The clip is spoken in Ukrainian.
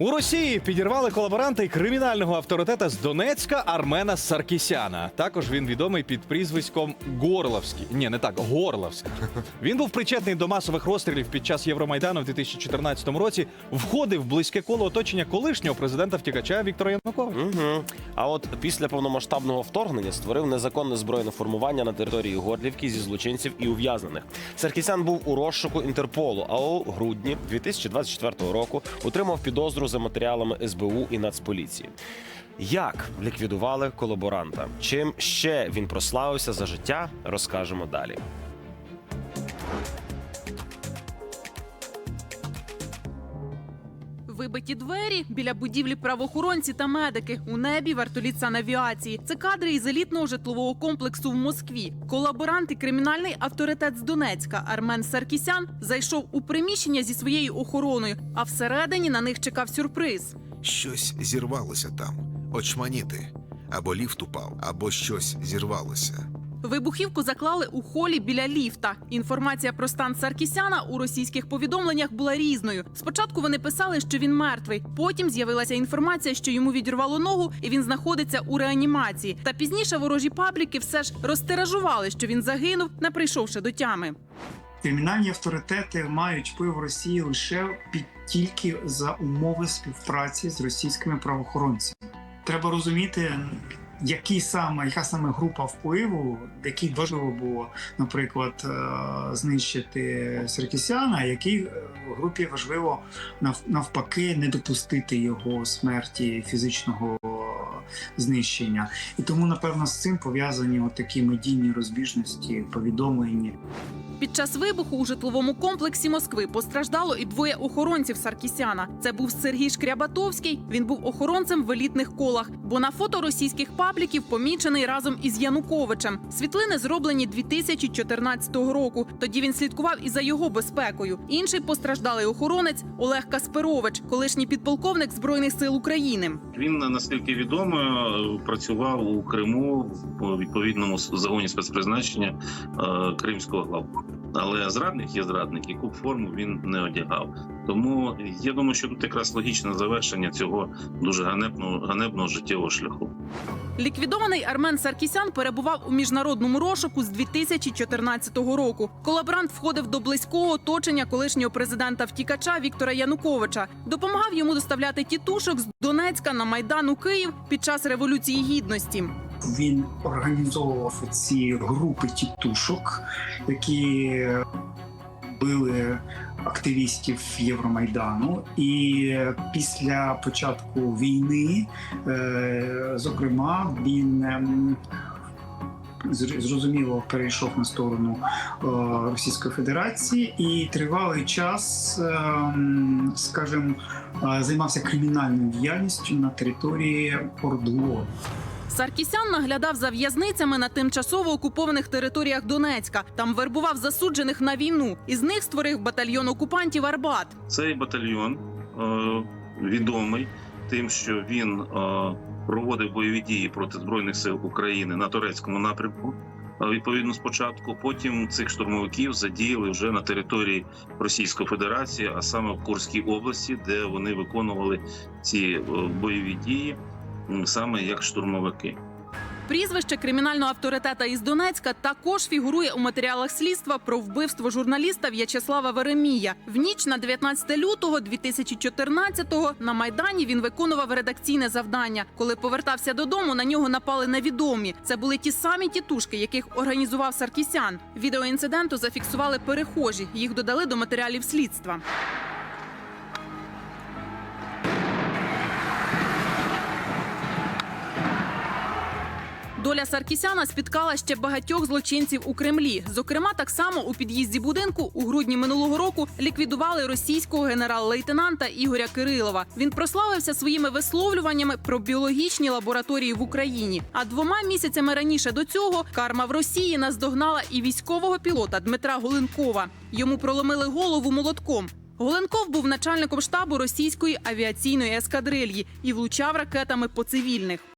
У Росії підірвали колаборанта і кримінального авторитета з Донецька Армена Саркісяна. Також він відомий під прізвиськом Горловський. Ні, не так, Горловський. Він був причетний до масових розстрілів під час Євромайдану в 2014 році. Входив в близьке коло оточення колишнього президента втікача Віктора Януковича. Угу. А от після повномасштабного вторгнення створив незаконне збройне формування на території Горлівки зі злочинців і ув'язнених. Саркісян був у розшуку Інтерполу, а у грудні 2024 року отримав підозру за матеріалами СБУ і Нацполіції. Як ліквідували колаборанта? Чим ще він прославився за життя? Розкажемо далі. Вибиті двері біля будівлі правоохоронці та медики у небі вертоліт санавіації. Це кадри із елітного житлового комплексу в Москві. Колаборант і кримінальний авторитет з Донецька Армен Саркісян зайшов у приміщення зі своєю охороною, а всередині на них чекав сюрприз. Щось зірвалося там, очманіти. Або ліфт упав, або щось зірвалося. Вибухівку заклали у холі біля ліфта. Інформація про стан Саркісяна у російських повідомленнях була різною. Спочатку вони писали, що він мертвий. Потім з'явилася інформація, що йому відірвало ногу, і він знаходиться у реанімації. Та пізніше ворожі пабліки все ж розтиражували, що він загинув, не прийшовши до тями. Кримінальні авторитети мають вплив в Росії лише під тільки за умови співпраці з російськими правоохоронцями. Треба розуміти, який саме, яка саме група впливу, якій важливо було, наприклад, е, знищити Саркісяна, а якій е, групі важливо нав- навпаки не допустити його смерті фізичного знищення. І тому, напевно, з цим пов'язані такі медійні розбіжності, повідомлення. Під час вибуху у житловому комплексі Москви постраждало і двоє охоронців Саркісяна. Це був Сергій Шкрябатовський. Він був охоронцем в елітних колах, бо на фото російських пабліків помічений разом із Януковичем. Світлини зроблені 2014 року. Тоді він слідкував і за його безпекою. Інший постраждалий охоронець Олег Касперович, колишній підполковник збройних сил України. Він наскільки відомо працював у Криму в відповідному загоні спецпризначення е, Кримського главку. Але зрадник є зрадник, яку форму він не одягав. Тому я думаю, що тут якраз логічне завершення цього дуже ганебного ганебного життєвого шляху. Ліквідований Армен Саркісян перебував у міжнародному розшуку з 2014 року. Колаборант входив до близького оточення колишнього президента втікача Віктора Януковича. Допомагав йому доставляти тітушок з Донецька на майдан у Київ під час революції гідності. Він організовував ці групи тітушок, які били активістів Євромайдану. І після початку війни, е, зокрема, він ем, зрозуміло перейшов на сторону е, Російської Федерації і тривалий час, ем, скажімо, е, займався кримінальною діяльністю на території Ордло. Саркісян наглядав за в'язницями на тимчасово окупованих територіях Донецька. Там вербував засуджених на війну. Із них створив батальйон окупантів Арбат. Цей батальйон е, відомий тим, що він е, проводив бойові дії проти збройних сил України на турецькому напрямку. е, Відповідно, спочатку потім цих штурмовиків задіяли вже на території Російської Федерації, а саме в Курській області, де вони виконували ці бойові дії саме як штурмовики. Прізвище кримінального авторитета із Донецька також фігурує у матеріалах слідства про вбивство журналіста В'ячеслава Веремія. В ніч на 19 лютого 2014-го на майдані він виконував редакційне завдання. Коли повертався додому, на нього напали невідомі. Це були ті самі тітушки, яких організував Саркісян. Відео інциденту зафіксували перехожі. Їх додали до матеріалів слідства. Доля Саркісяна спіткала ще багатьох злочинців у Кремлі. Зокрема, так само у під'їзді будинку у грудні минулого року ліквідували російського генерал-лейтенанта Ігоря Кирилова. Він прославився своїми висловлюваннями про біологічні лабораторії в Україні. А двома місяцями раніше до цього карма в Росії наздогнала і військового пілота Дмитра Голенкова. Йому проломили голову молотком. Голенков був начальником штабу російської авіаційної ескадрильї і влучав ракетами по цивільних.